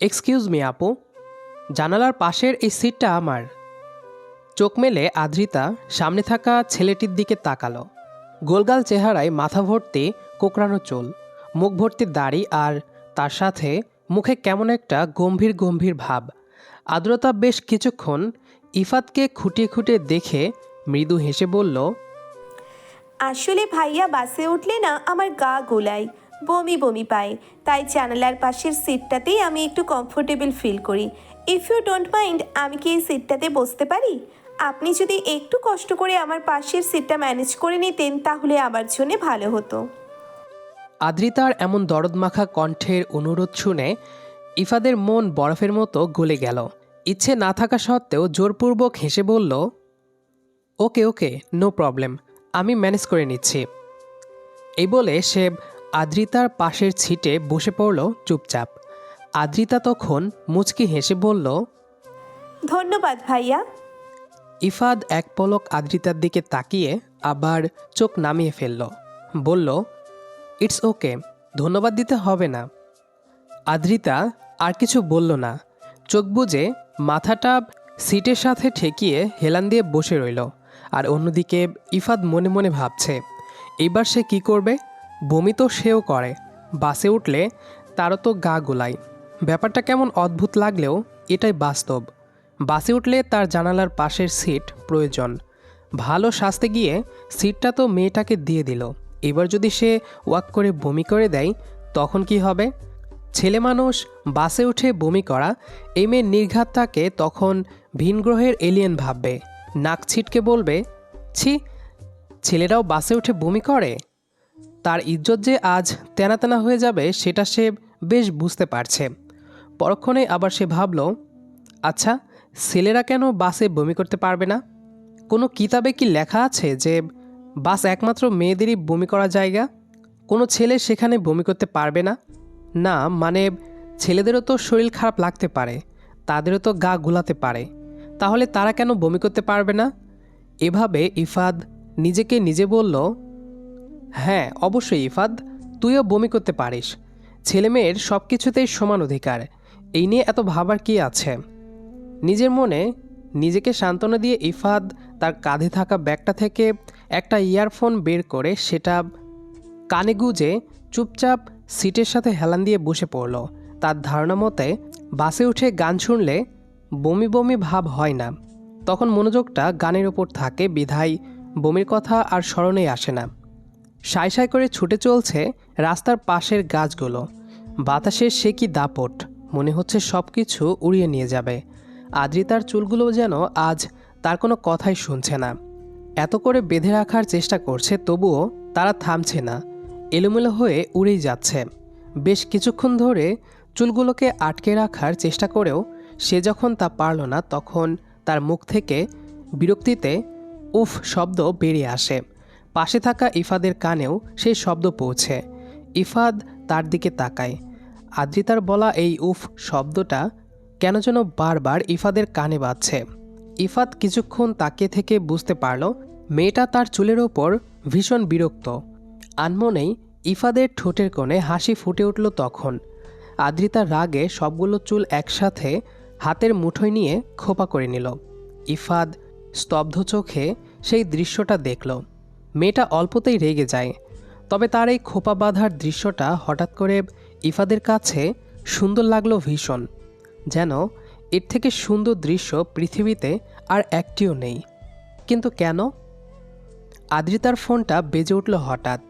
Excuse me আপু। জানালার পাশের এই সিটটা আমার। চোখ মেলে আদ্রিতা, সামনে থাকা ছেলেটির দিকে তাকালো। গোলগাল চেহারায় মাথা ভর্তি, কোকড়ানো চোল, মুখ ভর্তি দাড়ি আর তার সাথে মুখে কেমন একটা গম্ভীর গম্ভীর ভাব। আদ্রতা বেশ কিছুক্ষণ ইফাতকে খুঁটিয়ে খুঁটিয়ে দেখে মৃদু হেসে বলল, আসলে ভাইয়া বাসে উঠলে না আমার গা গোলায়। বমি বমি পাই। তাই জানালার পাশের সিটটাতেই আমি একটু কমফোর্টেবল ফিল করি। ইফ ইউ ডোন্ট মাইন্ড আমি কি এই সিটটাতে বসতে পারি? আপনি যদি একটু কষ্ট করে আমার পাশের সিটটা ম্যানেজ করে নিতেন, তাহলে আমার জন্য ভালো হতো। আদ্রিতার এমন দরদমাখা কণ্ঠের অনুরোধ শুনে ইফাদের মন বরফের মতো গলে গেল। ইচ্ছে না থাকা সত্ত্বেও জোরপূর্বক হেসে বলল, ওকে ওকে নো প্রবলেম আমি ম্যানেজ করে নিচ্ছি। এই বলে সে আদ্রিতার পাশের ছিটে বসে পড়ল চুপচাপ। আদ্রিতা তখন মুচকি হেসে বলল ধন্যবাদ ভাইয়া। ইফাদ এক পলক আদ্রিতার দিকে তাকিয়ে আবার চোখ নামিয়ে ফেলল। বলল ইটস ওকে ধন্যবাদ দিতে হবে না। আদ্রিতা আর কিছু বলল না। চোখ বুজে মাথাটা সিটের সাথে ঠেকিয়ে হেলান দিয়ে বসে রইল। আর অন্যদিকে ইফাদ মনে মনে ভাবছে এইবার সে কি করবে? বমি তো সেও করে। বাসে উঠলে তারও তো গা গোলায় ব্যাপারটা কেমন অদ্ভুত লাগলেও এটাই বাস্তব। বাসে উঠলে তার জানালার পাশের সিট প্রয়োজন। ভালো সাজতে গিয়ে সিটটা তো মেয়েটাকে দিয়ে দিল। এবার যদি সে ওয়াক করে বমি করে দেয়, তখন কি হবে? ছেলে মানুষ বাসে উঠে বমি করা, এই মেয়ের নির্ঘাত তাকে তখন ভিনগ্রহের এলিয়েন ভাববে। নাক ছিটকে বলবে, ছি, ছেলেরাও বাসে উঠে বমি করে? তার ইজ্জত যে আজ তেনা হয়ে যাবে, সেটা সে বেশ বুঝতে পারছে। পরক্ষণে আবার সে ভাবল আচ্ছা ছেলেরা কেন বাসে বমি করতে পারবে না? কোনো কিতাবে কি লেখা আছে যে বাস একমাত্র মেয়েদেরই বমি করা জায়গা? কোনো ছেলে সেখানে বমি করতে পারবে না? না মানে ছেলেদেরও তো শরীর খারাপ লাগতে পারে, তাদেরও তো গা গুলাতে পারে। তাহলে তারা কেন বমি করতে পারবে না? এভাবে ইফাদ নিজেকে নিজে বলল হ্যাঁ অবশ্যই ইফাদ, তুইও বমি করতে পারিস। ছেলে মেয়ের সব কিছুতেই সমান অধিকার। এই নিয়ে এত ভাবার কি আছে? নিজের মনে নিজেকে সান্ত্বনা দিয়ে ইফাদ তার কাঁধে থাকা ব্যাগটা থেকে একটা ইয়ারফোন বের করে সেটা কানে গুজে চুপচাপ সিটের সাথে হেলান দিয়ে বসে পড়ল। তার ধারণা মতে বাসে উঠে গান শুনলে বমি বমি ভাব হয় না। তখন মনোযোগটা গানের ওপর থাকে, বিধায় বমির কথা আর স্মরণেই আসে না। সাই সাই করে ছুটে চলছে রাস্তার পাশের গাছগুলো। বাতাসের সে কি দাপট? মনে হচ্ছে সব কিছু উড়িয়ে নিয়ে যাবে। আদ্রিতার চুলগুলো যেন আজ তার কোনো কথাই শুনছে না। এত করে বেঁধে রাখার চেষ্টা করছে, তবুও তারা থামছে না। এলোমেলো হয়ে উড়েই যাচ্ছে। বেশ কিছুক্ষণ ধরে চুলগুলোকে আটকে রাখার চেষ্টা করেও সে যখন তা পারল না, তখন তার মুখ থেকে বিরক্তিতে উফ শব্দ বেরিয়ে আসে। পাশে থাকা ইফাদের কানেও সেই শব্দ পৌঁছে। ইফাদ তার দিকে তাকায়। আদ্রিতার বলা এই উফ শব্দটা কেন যেন বারবার ইফাদের কানে বাজছে। ইফাদ কিছুক্ষণ তাকিয়ে থেকে বুঝতে পারল, মেয়েটা তার চুলের ওপর ভীষণ বিরক্ত। আনমনেই ইফাদের ঠোঁটের কোণে হাসি ফুটে উঠল তখন। আদ্রিতার রাগে সবগুলো চুল একসাথে হাতের মুঠোয় নিয়ে খোপা করে নিল। ইফাদ স্তব্ধ চোখে সেই দৃশ্যটা দেখল। মেয়েটা অল্পতেই রেগে যায়। তবে তার এই খোপা বাঁধার দৃশ্যটা হঠাৎ করে ইফাদের কাছে সুন্দর লাগল ভীষণ, যেন এর থেকে সুন্দর দৃশ্য পৃথিবীতে আর একটিও নেই। কিন্তু কেন? আদ্রিতার ফোনটা বেজে উঠল হঠাৎ।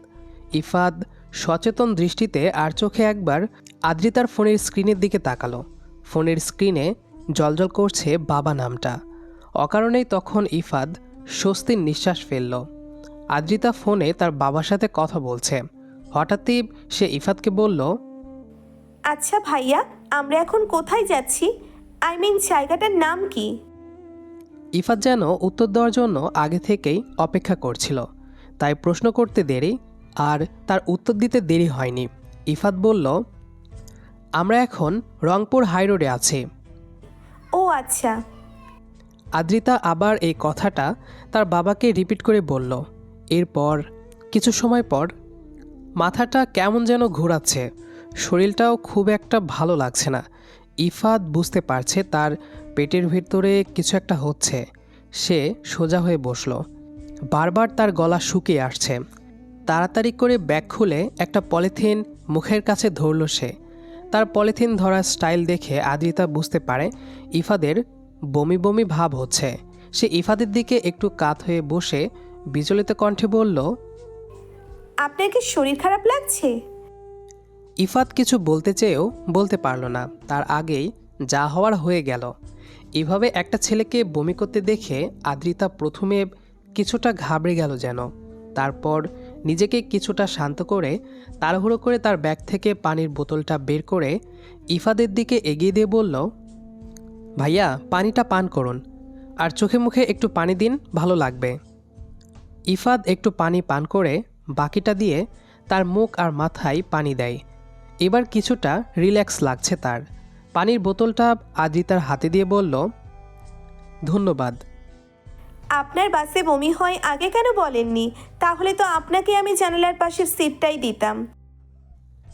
ইফাদ সচেতন দৃষ্টিতে আর চোখে একবার আদ্রিতার ফোনের স্ক্রিনের দিকে তাকালো। ফোনের স্ক্রিনে জলজল করছে বাবা নামটা। অকারণেই তখন ইফাদ স্বস্তির নিঃশ্বাস ফেলল। আদ্রিতা ফোনে তার বাবার সাথে কথা বলছে। হঠাৎই সে ইফাতকে বলল আচ্ছা ভাইয়া আমরা এখন কোথায় যাচ্ছি? আই মিন জায়গাটার নাম কি? ইফাত যেন উত্তর দেওয়ার জন্য আগে থেকেই অপেক্ষা করছিল। তাই প্রশ্ন করতে দেরি আর তার উত্তর দিতে দেরি হয়নি। ইফাত বলল আমরা এখন রংপুর হাইরোডে আছি। ও আচ্ছা। আদ্রিতা আবার এই কথাটা তার বাবাকে রিপিট করে বলল এরপর, কিছু সময় পর, মাথাটা কেমন যেন ঘোরাচ্ছে। শরীরটাও খুব একটা ভালো লাগছে না। ইফাত বুঝতে পারছে তার পেটের ভেতরে কিছু একটা হচ্ছে। সে সোজা হয়ে বসল। বারবার তার গলা শুকিয়ে আসছে। তাড়াতাড়ি করে ব্যাগ খুলে একটা পলিথিন মুখের কাছে ধরল সে। তার পলিথিন ধরার স্টাইল দেখে আদ্রিতা বুঝতে পারে ইফাদের বমি বমি ভাব হচ্ছে। সে ইফাদের দিকে একটু কাত হয়ে বসে বিচলিত কণ্ঠে বলল আপনার কি শরীর খারাপ লাগছে? ইফাত কিছু বলতে চেয়েও বলতে পারল না। তার আগেই যা হওয়ার হয়ে গেল। এভাবে একটা ছেলেকে বমি করতে দেখে আদ্রিতা প্রথমে কিছুটা ঘাবড়ে গেল যেন। তারপর নিজেকে কিছুটা শান্ত করে তাড়াহুড়ো করে তার ব্যাগ থেকে পানির বোতলটা বের করে ইফাদের দিকে এগিয়ে দিয়ে বলল ভাইয়া পানিটা পান করুন। আর চোখে মুখে একটু পানি দিন ভালো লাগবে। ইফাদ একটু পানি পান করে বাকিটা দিয়ে তার মুখ আর মাথায় পানি দেয়। এবার কিছুটা রিল্যাক্স লাগছে তার। পানির বোতলটা আদ্রিতার হাতে দিয়ে বলল ধন্যবাদ। আপনার বাসে বমি হয় আগে কেন বলেননি? তাহলে তো আপনাকে আমি জানালার পাশে সিটটাই দিতাম।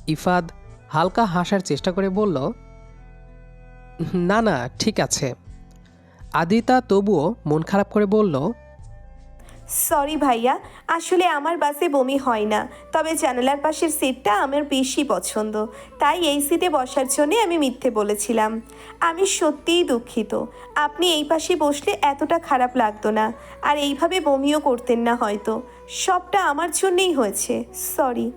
ইফাদ হালকা হাসার চেষ্টা করে বলল না না ঠিক আছে। আদ্রিতা তবুও মন খারাপ করে বলল সরি ভাইয়া, আসলে আমার বাসে বমি হয় না, তবে জানালার পাশের সিটটা আমার বেশি পছন্দ, তাই এই সিটে বসার জন্যে আমি মিথ্যে বলেছিলাম। আমি সত্যিই দুঃখিত, আপনি এই পাশে বসলে এতটা খারাপ লাগতো না, আর এইভাবে বমিও করতেন না হয়তো, সবটা আমার জন্যেই হয়েছে সরি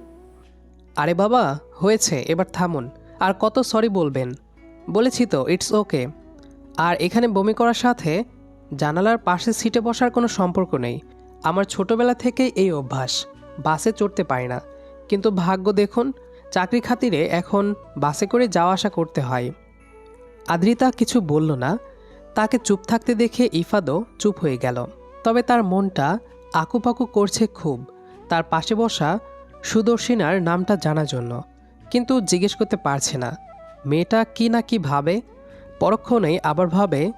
আরে বাবা, হয়েছে, এবার থামুন, আর কত সরি বলবেন, বলেছি তো ইটস ওকে আর এখানে বমি করার সাথে জানালার পাশে সিটে বসার কোনো সম্পর্ক নেই আমার ছোটবেলা থেকেই এই অভ্যাস। বাসে চড়তে পারি না। কিন্তু ভাগ্য দেখুন, চাকরি খাতিরে এখন বাসে করে যাওয়া আসা করতে হয়। আদ্রিতা কিছু বলল না। তাকে চুপ থাকতে দেখে ইফাদও চুপ হয়ে গেল। তবে তার মনটা আকুপাকু করছে খুব। তার পাশে বসা সুদর্শিনার নামটা জানার জন্য। কিন্তু জিজ্ঞেস করতে পারছে না। মেয়েটা কি না কি ভাবে? পরক্ষণেই আবার ভাবে,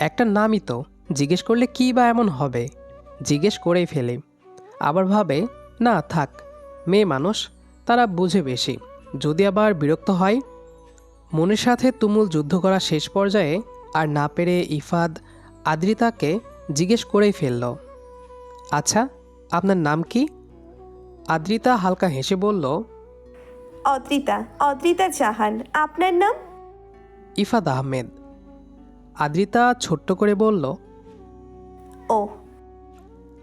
একটা নামই তো। জিজ্ঞেস করলে কি বা এমন হবে? জিজ্ঞেস করেই ফেলে। আবার ভাবে না থাক মেয়ে মানুষ তারা বুঝে বেশি। যদি আবার বিরক্ত হয়? মনের সাথে তুমুল যুদ্ধ করা শেষ পর্যায়ে আর না পেরে ইফাদ আদ্রিতাকে জিজ্ঞেস করেই ফেলল আচ্ছা আপনার নাম কি? আদ্রিতা হালকা হেসে বলল অদ্রিতা অদ্রিতা জাহান আপনার নাম? ইফাদ আহমেদ। আদ্রিতা ছোট্ট করে বলল ও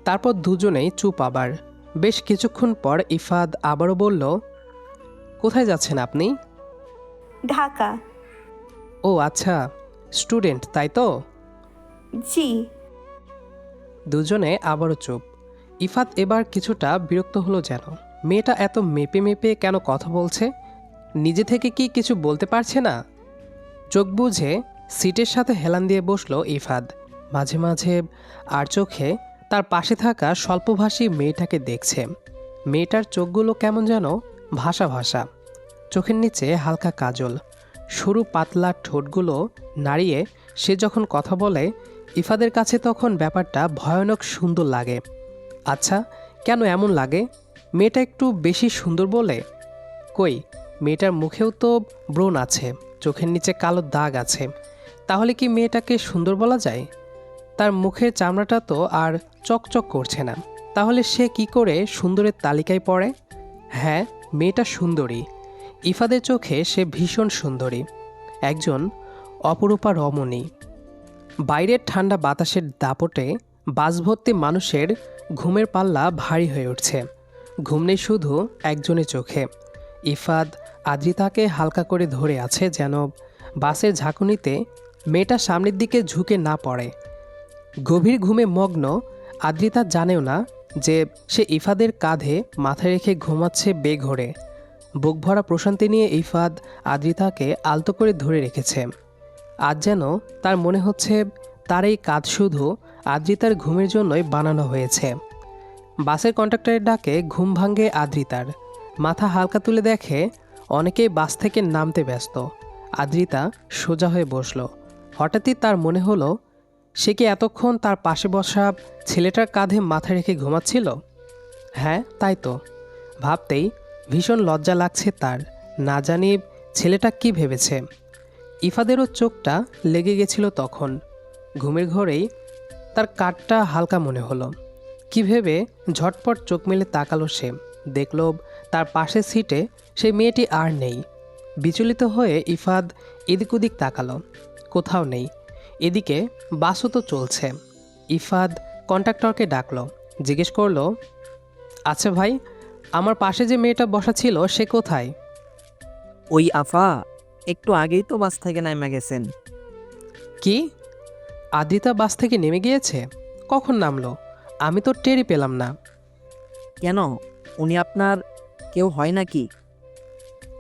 তারপর দুজনেই চুপ আবার। বেশ কিছুক্ষণ পর ইফাদ আবারও বলল কোথায় যাচ্ছেন আপনি? ঢাকা। ও আচ্ছা স্টুডেন্ট তাই তো? জি। দুজনে আবারও চুপ। ইফাত এবার কিছুটা বিরক্ত হলো যেন। মেয়েটা এত মেপে মেপে কেন কথা বলছে? নিজে থেকে কি কিছু বলতে পারছে না? চোখ বুঝে সিটের সাথে হেলান দিয়ে বসল ইফাদ। মাঝে মাঝে আর চোখে তার পাশে থাকা স্বল্পভাষী মেয়েটাকে দেখছে। মেয়েটার চোখগুলো কেমন যেন ভাষা ভাষা। চোখের নিচে হালকা কাজল। সরু পাতলা ঠোঁটগুলো নাড়িয়ে সে যখন কথা বলে, ইফাদের কাছে তখন ব্যাপারটা ভয়ানক সুন্দর লাগে। আচ্ছা কেন এমন লাগে? মেয়েটা একটু বেশি সুন্দর বলে? কই, মেয়েটার মুখেও তো ব্রণ আছে, চোখের নিচে কালো দাগ আছে। তাহলে কি মেয়েটাকে সুন্দর বলা যায়? তার মুখের চামড়াটা তো আর চকচক করছে না। তাহলে সে কি করে সুন্দরের তালিকায় পড়ে? হ্যাঁ মেয়েটা সুন্দরী। ইফাদের চোখে সে ভীষণ সুন্দরী। একজন অপরূপা রমণী। বাইরের ঠান্ডা বাতাসের দাপটে বাসভর্তি মানুষের ঘুমের পাল্লা ভারী হয়ে উঠছে। ঘুম নেই শুধু একজনের চোখে। ইফাদ, আদ্রিতাকে হালকা করে ধরে আছে যেন বাসের ঝাঁকুনিতে মেয়েটা সামনের দিকে ঝুঁকে না পড়ে। গভীর ঘুমে মগ্ন, আদ্রিতা জানেও না যে সে ইফাদের কাঁধে মাথা রেখে ঘুমাচ্ছে বেঘরে। বুক ভরা প্রশান্তি নিয়ে ইফাদ আদ্রিতাকে আলতো করে ধরে রেখেছে। আজ যেন তার মনে হচ্ছে তার এই কাজ শুধু আদ্রিতার ঘুমের জন্যই বানানো হয়েছে। বাসের কন্ট্রাক্টরের ডাকে ঘুম ভাঙ্গে আদ্রিতার। মাথা হালকা তুলে দেখে অনেকেই বাস থেকে নামতে ব্যস্ত। আদ্রিতা সোজা হয়ে বসল। হঠাৎই তার মনে হলো সে কি এতক্ষণ তার পাশে বসা ছেলেটার কাঁধে মাথা রেখে ঘুমাচ্ছিল? হ্যাঁ তাই তো। ভাবতেই ভীষণ লজ্জা লাগছে তার। না জানি ছেলেটা কি ভেবেছে। ইফাদেরও চোখটা লেগে গেছিল তখন। ঘুমের ঘরেই তার কাঠটা হালকা মনে হলো। কি ভেবে ঝটপট চোখ মেলে তাকালো সে। দেখল তার পাশের সিটে সেই মেয়েটি আর নেই। বিচলিত হয়ে ইফাদ এদিক ওদিক তাকালো। কোথাও নেই। এদিকে বাসও তো চলছে। ইফাদ কন্ট্রাক্টরকে ডাকলো জিজ্ঞেস করল আচ্ছা ভাই আমার পাশে যে মেয়েটা বসা ছিল সে কোথায়? ওই আফা একটু আগেই তো বাস থেকে নামে গেছেন। কি? আদিতা বাস থেকে নেমে গিয়েছে? কখন নামলো? আমি তো টেরই পেলাম না। কেন? উনি আপনার কেউ হয় নাকি?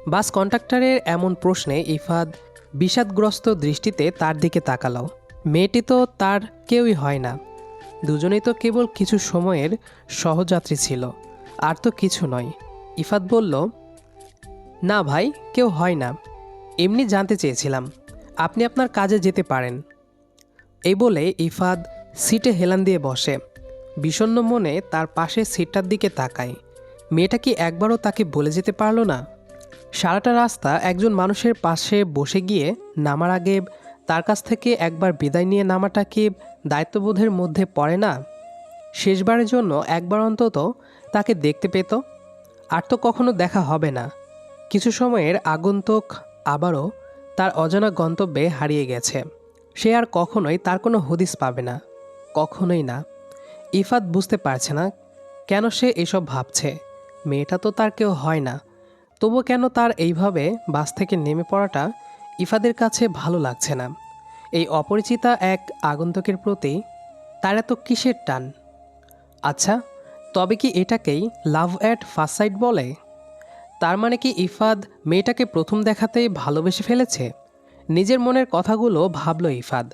বাস কন্ট্রাক্টরের এমন প্রশ্নে ইফাদ বিষাদগ্রস্ত দৃষ্টিতে তার দিকে তাকালো। মেয়েটি তো তার কেউই হয় না। দুজনেই তো কেবল কিছু সময়ের সহযাত্রী ছিল, আর তো কিছু নয়। ইফাদ বলল, না ভাই, কেউ হয় না। এমনি জানতে চেয়েছিলাম, আপনি আপনার কাজে যেতে পারেন। এই বলে ইফাদ সিটে হেলান দিয়ে বসে। বিষণ্ন মনে তার পাশে সিটটার দিকে তাকায়। মেয়েটা কি একবারও তাকে বলে যেতে পারল না? সারাটা রাস্তা একজন মানুষের পাশে বসে গিয়ে নামার আগে তার কাছ থেকে একবার বিদায় নিয়ে নামাটা কি দায়িত্ববোধের মধ্যে পড়ে না? শেষবারের জন্য একবার অন্তত তাকে দেখতে পেত, আর তো কখনো দেখা হবে না। কিছু সময়ের আগন্তুক আবারও তার অজানা গন্তব্যে হারিয়ে গেছে। সে আর কখনোই তার কোনো হদিস পাবে না, কখনোই না। ইফাত বুঝতে পারছে না কেন সে এসব ভাবছে। মেয়েটা তো তার কেউ হয় না তবু কেন তার এইভাবে বাস থেকে নেমে পড়াটা ইফাদের কাছে ভালো লাগছে না? এই অপরিচিতা এক আগন্তুকের প্রতি তার এত কিসের টান? আচ্ছা তবে কি এটাকেই লাভ অ্যাট ফার্স্ট সাইট বলে? তার মানে কি ইফাদ মেয়েটাকে প্রথম দেখাতেই ভালোবেসে ফেলেছে? নিজের মনের কথাগুলো ভাবলো ইফাদ।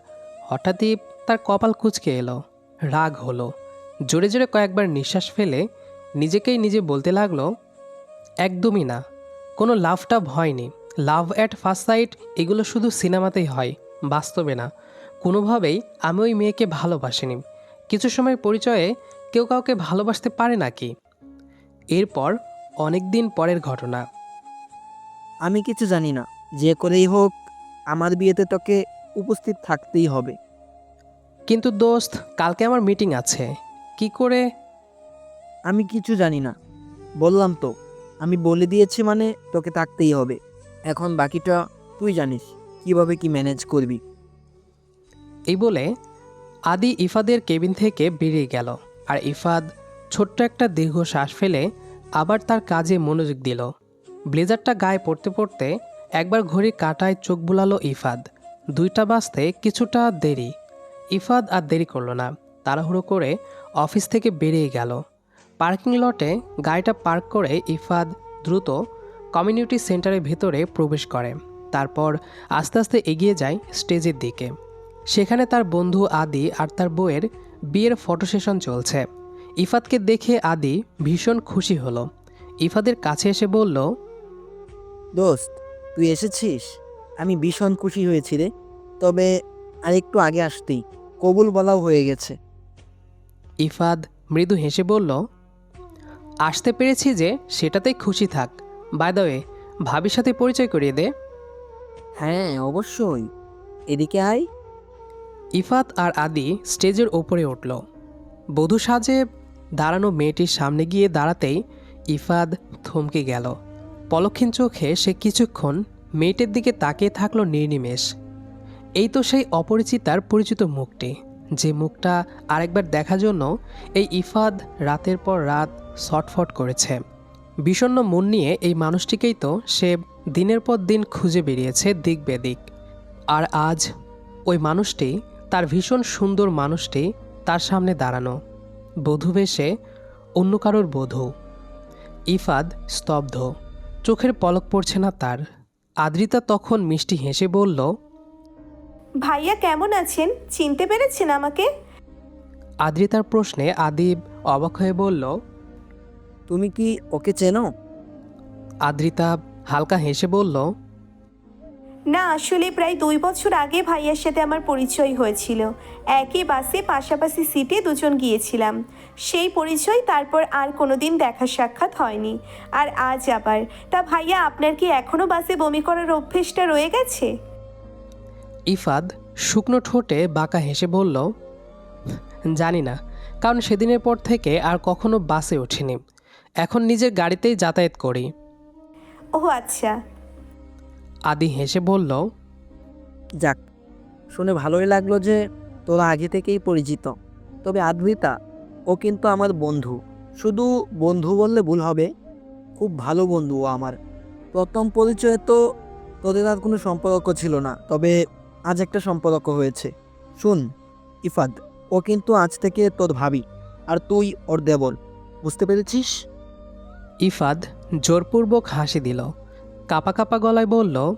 হঠাৎই তার কপাল কুচকে এলো, রাগ হলো। জোরে জোরে কয়েকবার নিঃশ্বাস ফেলে নিজেকেই নিজে বলতে লাগল, একদমই না। কোনো লাভটা হয়নি। লাভ অ্যাট ফার্স্ট সাইট এগুলো শুধু সিনেমাতেই হয় বাস্তবে না। কোনোভাবেই আমি ওই মেয়েকে ভালোবাসিনি। কিছু সময় পরিচয়ে কেউ কাউকে ভালোবাসতে পারে নাকি? এরপর অনেক দিন পরের ঘটনা। আমি কিছু জানি না। যে করেই হোক আমার বিয়েতে তোকে উপস্থিত থাকতেই হবে। কিন্তু দোস্ত কালকে আমার মিটিং আছে। কি করে? আমি কিছু জানি না। বললাম তো। আমি বলে দিয়েছি মানে তোকে থাকতেই হবে। এখন বাকিটা তুই জানিস, কীভাবে কি ম্যানেজ করবি। এই বলে আদি ইফাদের কেবিন থেকে বেরিয়ে গেল আর ইফাদ ছোট্ট একটা দীর্ঘ শ্বাস ফেলে আবার তার কাজে মনোযোগ দিল। ব্লেজারটা গায়ে পড়তে পড়তে একবার ঘড়ি কাঁটায় চোখ বুলালো ইফাদ। দুইটা বাজতে কিছুটা দেরি। ইফাদ আর দেরি করল না, তাড়াহুড়ো করে অফিস থেকে বেরিয়ে গেল। পার্কিং লটে গাড়িটা পার্ক করে ইফাদ দ্রুত কমিউনিটি সেন্টারের ভেতরে প্রবেশ করে। তারপর আস্তে আস্তে এগিয়ে যায় স্টেজের দিকে। সেখানে তার বন্ধু আদি আর তার বউয়ের বিয়ের ফটো সেশন চলছে। ইফাদকে দেখে আদি ভীষণ খুশি হলো। ইফাদের কাছে এসে বলল দোস্ত তুই এসেছিস? আমি ভীষণ খুশি হয়েছি রে। তবে আর একটু আগে আসতেই। কবুল বলাও হয়ে গেছে। ইফাদ মৃদু হেসে বলল আসতে পেরেছি যে সেটাতেই খুশি থাক। বাই দ্য ওয়ে ভাবির সাথে পরিচয় করিয়ে দে। হ্যাঁ অবশ্যই। এদিকে আয়। ইফাত আর আদি স্টেজের ওপরে উঠল। বধূ সাজে দাঁড়ানো মেয়েটির সামনে গিয়ে দাঁড়াতেই ইফাদ থমকে গেল। পলক্ষীন চোখে সে কিছুক্ষণ মেয়েটির দিকে তাকিয়ে থাকল নির্নিমেষ। এই তো সেই অপরিচিতার পরিচিত মুখটি। যে মুখটা আরেকবার দেখার জন্য এই ইফাদ রাতের পর রাত ছটফট করেছে। বিষণ্ণ মন নিয়ে এই মানুষটিকেই তো সে দিনের পর দিন খুঁজে বেরিয়েছে দিক বেদিক। আর আজ ওই মানুষটি, তার ভীষণ সুন্দর মানুষটি তার সামনে দাঁড়ানো। বধূ বেশে অন্য কারোর বধূ। ইফাদ স্তব্ধ। চোখের পলক পড়ছে না তার। আদ্রিতা তখন মিষ্টি হেসে বলল ভাইয়া কেমন আছেন? চিনতে পেরেছেন আমাকে? আদ্রিতার প্রশ্নে আদিব অবাক হয়ে বলল তুমি কি ওকে চেনো? আদ্রিতা হালকা হেসে বলল না আসলে প্রায় দুই বছর আগে ভাইয়ার সাথে আমার পরিচয় হয়েছিল। একই বাসে পাশাপাশি সিটে দুজন গিয়েছিলাম। সেই পরিচয় তারপর আর কোনো দিন দেখা সাক্ষাৎ হয়নি। আর আজ আবার। তা ভাইয়া আপনার কি এখনও বাসে বমি করার অভ্যেসটা রয়ে গেছে? ইফাদ শুকনো ঠোঁটে বাঁকা হেসে বলল জানি না কারণ সেদিনের পর থেকে আর কখনো বাসে উঠিনি। এখন নিজের গাড়িতেই যাতায়াত করি। ও আচ্ছা। আদি হেসে বলল যাক শুনে ভালোই লাগল যে তোরা আগে থেকেই পরিচিত। তবে আদ্রিতা ও কিন্তু আমার বন্ধু। শুধু বন্ধু বললে ভুল হবে। খুব ভালো বন্ধু ও আমার। প্রথম পরিচয়ে তো তোদের আর কোনো সম্পর্ক ছিল না। তবে আজ একটা সম্পর্ক হয়েছে। শুন, ইফাদ, ও কিন্তু আজ থেকে তোর ভাবি, আর তুই ওর দেবর। বুঝতে পেরেছিস? ইফাদ জোরপূর্বক হাসি দিল। কাপা কাপা গলায় বলল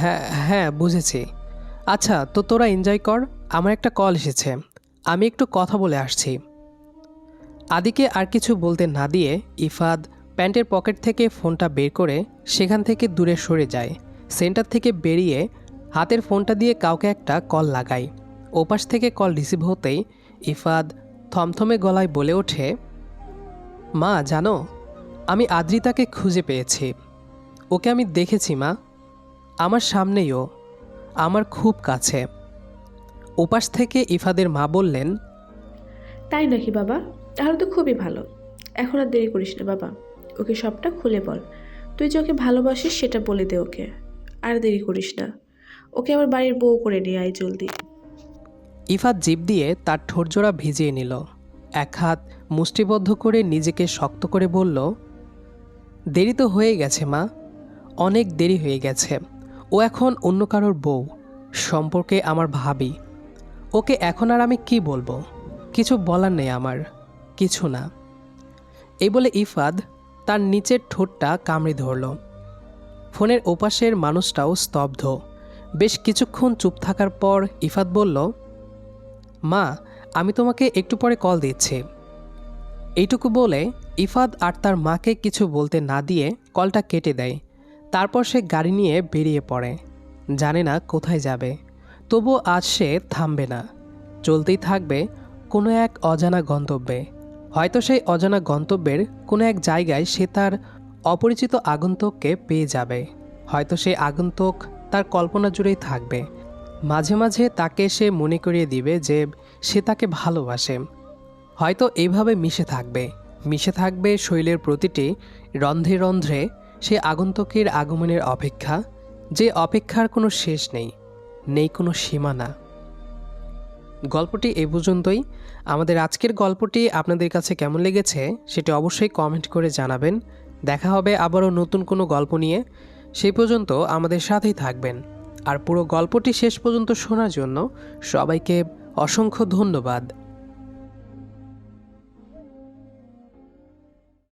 হ্যাঁ হ্যাঁ বুঝেছি। আচ্ছা তো তোরা এনজয় কর, আমার একটা কল এসেছে। আমি একটু কথা বলে আসছি। আদিকে আর কিছু বলতে না দিয়ে ইফাদ প্যান্টের পকেট থেকে ফোনটা বের করে সেখান থেকে দূরে সরে যায়। সেন্টার থেকে বেরিয়ে হাতের ফোনটা দিয়ে কাউকে একটা কল লাগাই। ওপাশ থেকে কল রিসিভ হতেই ইফাদ থমথমে গলায় বলে ওঠে, মা, জানো, আমি আদ্রিতাকে খুঁজে পেয়েছি। ওকে আমি দেখেছি, মা। আমার সামনেই ও, আমার খুব কাছে। ওপাশ থেকে ইফাদের মা বললেন, তাই নাকি বাবা? তাহলে তো খুবই ভালো। এখন আর দেরি করিস না বাবা। ওকে সবটা খুলে বল। তুই যে ওকে ভালোবাসিস সেটা বলে দে ওকে। আর দেরি করিস না। ওকে আবার বাড়ির বউ করে নিয়ে আয় জলদি। ইফাদ জিভ দিয়ে তার ঠোরজোড়া ভিজিয়ে নিল। এক হাত মুষ্টিবদ্ধ করে নিজেকে শক্ত করে বলল, দেরি তো হয়ে গেছে, মা। অনেক দেরি হয়ে গেছে। ও এখন অন্য কারোর বউ। সম্পর্কে আমার ভাবি। ওকে এখন আর আমি কি বলব? কিছু বলার নেই আমার। কিছু না। এই বলে ইফাদ তার নিচের ঠোঁটটা কামড়ে ধরল। ফোনের ওপাশের মানুষটাও স্তব্ধ। বেশ কিছুক্ষণ চুপ থাকার পর ইফাত বলল, মা, আমি তোমাকে একটু পরে কল দিচ্ছি। এইটুকু বলে ইফাদ আর তার মাকে কিছু বলতে না দিয়ে কলটা কেটে দেয়। তারপর সে গাড়ি নিয়ে বেরিয়ে পড়ে। জানে না কোথায় যাবে। তবু আজ সে থামবে না। চলতেই থাকবে কোনো এক অজানা গন্তব্যে। হয়তো সেই অজানা গন্তব্যের কোনো এক জায়গায় সে তার অপরিচিত আগন্তুককে পেয়ে যাবে। হয়তো সেই আগন্তুক তার কল্পনা জুড়েই থাকবে। মাঝে মাঝে তাকে সে মনে করিয়ে দিবে যে সে তাকে ভালোবাসে। হয়তো এইভাবে মিশে থাকবে। মিশে থাকবে শৈলের প্রতিটি রন্ধ্রে রন্ধ্রে সে আগন্তুকের আগমনের অপেক্ষা, যে অপেক্ষার কোনো শেষ নেই নেই কোনো সীমানা। গল্পটি এ পর্যন্তই। আমাদের আজকের গল্পটি আপনাদের কাছে কেমন লেগেছে, সেটি অবশ্যই কমেন্ট করে জানাবেন। দেখা হবে আবারও নতুন কোনো গল্প নিয়ে। সেই পর্যন্ত আমাদের সাথেই থাকবেন। আর পুরো গল্পটি শেষ পর্যন্ত শোনার জন্য সবাইকে অসংখ্য ধন্যবাদ।